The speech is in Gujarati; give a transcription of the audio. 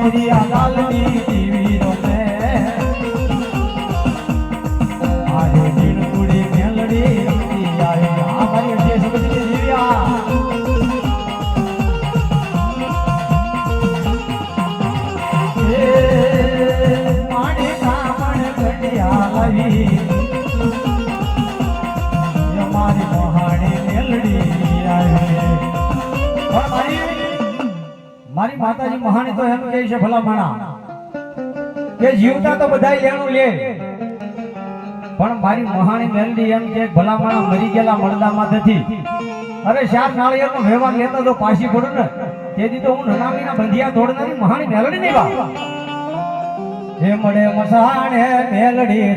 આ લાલની દીવી રમે આજે જીણકુડી મેલડી રમતી આ મારી મારી મારી માતાજી મહાણી તો એમ કહે છે ભલા માણા કે જીવતા તો બધા લેણું લે. પણ મારી મહાણી મેલડી એમ કે ભલા માણા મરી ગયેલા મળદામાં નથી. અરે શાર નાળિયેર નો વ્યવહાર લેતા તો પાછી પડું ને. તેથી તો હું નનામીના બંધિયા તોડનારી મહાણી મેલડી નહીં વા હે મળે મસાણે મેલડી